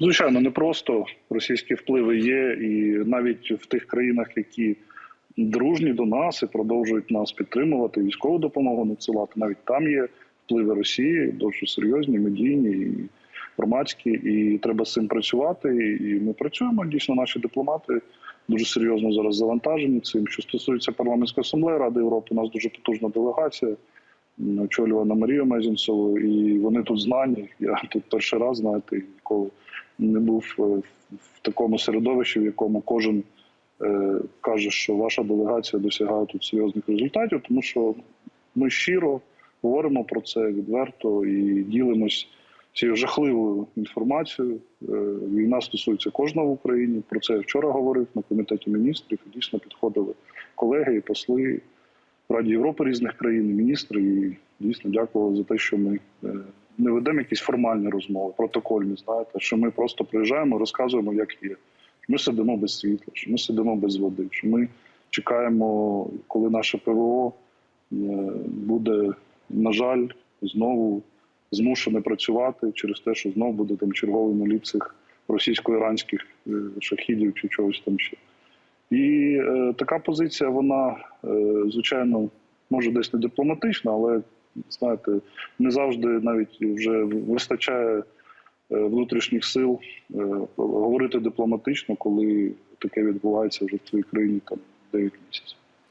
Звичайно, не просто російські впливи є, і навіть в тих країнах, які дружні до нас і продовжують нас підтримувати, військову допомогу надсилати, навіть там є впливи Росії, дуже серйозні, медійні і громадські, і треба з цим працювати. І ми працюємо. Дійсно, наші дипломати дуже серйозно зараз завантажені цим. Що стосується парламентської асамблеї Ради Європи, у нас дуже потужна делегація. Очолювана Марією Мезінцевою, і вони тут знані. Я тут перший раз знаєте, ніколи не був е, в- такому середовищі, в якому кожен е, каже, що ваша делегація досягає тут серйозних результатів, тому що ми щиро говоримо про це відверто і ділимось цією жахливою інформацією. Е, Війна стосується кожного в Україні. Про це я вчора говорив на комітеті міністрів. Дійсно підходили колеги і посли Раді Європи різних країн, міністри. І дійсно дякували за те, що ми е, не ведемо якісь формальні розмови, протокольні, знаєте, що ми просто приїжджаємо, розказуємо, як є. Ми сидимо без світла, що ми сидимо без води, що ми чекаємо, коли наше ПВО е, буде, на жаль, знову змушене працювати через те, що знову буде там черговий наліт цих російсько-іранських е, шахідів чи чогось там ще. І е, така позиція, вона, е, звичайно, може десь не дипломатична, але знаєте, не завжди навіть вже вистачає е, внутрішніх сил е, говорити дипломатично, коли таке відбувається вже в твоїй країні там 9 місяців.